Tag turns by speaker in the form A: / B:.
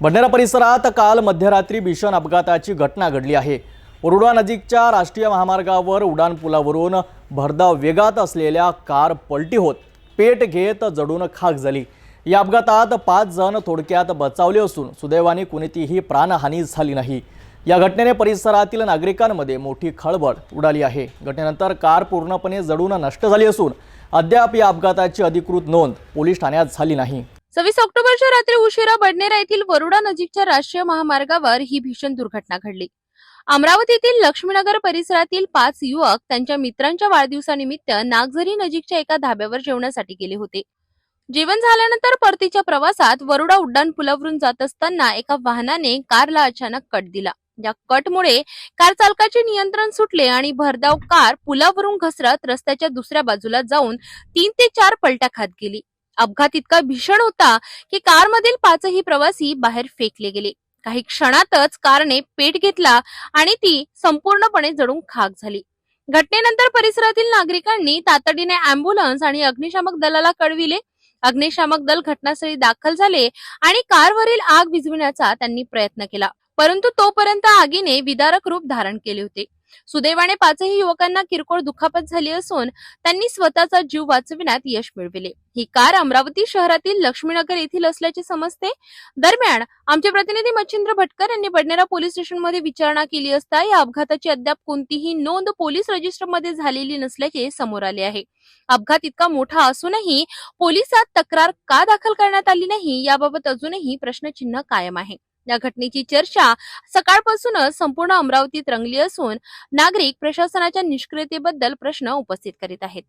A: भंडारा परिसरात काल मध्यरात्री भीषण अपघाताची घटना घडली आहे. ओरुडा नजीकच्या राष्ट्रीय महामार्गावर उडान पुलावरून भरधाव वेगात असलेल्या कार पलटी होत पेट घेत जडून खाक झाली. या अपघातात पाच जण थोडक्यात बचावले असून सुदैवाने कोणतीही प्राणहानी झाली नाही. या घटनेने परिसरातील नागरिकांमध्ये मोठी खळबळ उडाली आहे. घटनेनंतर कार पूर्णपणे जडून नष्ट झाली असून अद्याप या अपघाताची अधिकृत नोंद पोलीस ठाण्यात झाली नाही.
B: सव्वीस ऑक्टोबरच्या रात्री उशिरा बडनेरा येथील वरुडा नजीकच्या राष्ट्रीय महामार्गावर ही भीषण दुर्घटना घडली. अमरावतीतील लक्ष्मीनगर परिसरातील पाच युवक त्यांच्या मित्रांच्या वाढदिवसानिमित्त नागझरी नजीकच्या एका धाब्यावर जेवणासाठी गेले होते. जेवण झाल्यानंतर परतीच्या प्रवासात वरुडा उड्डाण पुलावरून जात असताना एका वाहनाने कारला अचानक कट दिला. या कटमुळे कार चालकाचे नियंत्रण सुटले आणि भरधाव कार पुलावरून घसरत रस्त्याच्या दुसऱ्या बाजूला जाऊन तीन ते चार पलट्या खात गेली. अपघात इतका भीषण होता की कारमधील पाचही प्रवासी बाहेर फेकले गेले. काही क्षणातच कारने पेट घेतला आणि ती संपूर्णपणे जडून खाक झाली. घटनेनंतर परिसरातील नागरिकांनी तातडीने अँब्युलन्स आणि अग्निशामक दलाला कळविले. अग्निशामक दल घटनास्थळी दाखल झाले आणि कारवरील आग विझविण्याचा त्यांनी प्रयत्न केला. परंतु तोपर्यंत आगीने विदारक रूप धारण केले होते. सुदैवाने पाचही युवकांना किरकोळ दुखापत झाली असून त्यांनी स्वतःचा जीव वाचविण्यात यश मिळविले. ही कार अमरावती शहरातील लक्ष्मीनगर येथील असल्याचे समजते. दरम्यान आमचे प्रतिनिधी मच्छिंद्र भटकर यांनी बडनेरा पोलीस स्टेशनमध्ये विचारणा केली असता या अपघाताची अद्याप कोणतीही नोंद पोलीस रजिस्टरमध्ये झालेली नसल्याचे समोर आले आहे. अपघात इतका मोठा असूनही पोलिसात तक्रार का दाखल करण्यात आली नाही याबाबत अजूनही प्रश्नचिन्ह कायम आहे. या घटनेची चर्चा सकाळपासूनच संपूर्ण अमरावतीत रंगली असून नागरिक प्रशासनाच्या निष्क्रियतेबद्दल प्रश्न उपस्थित करीत आहेत.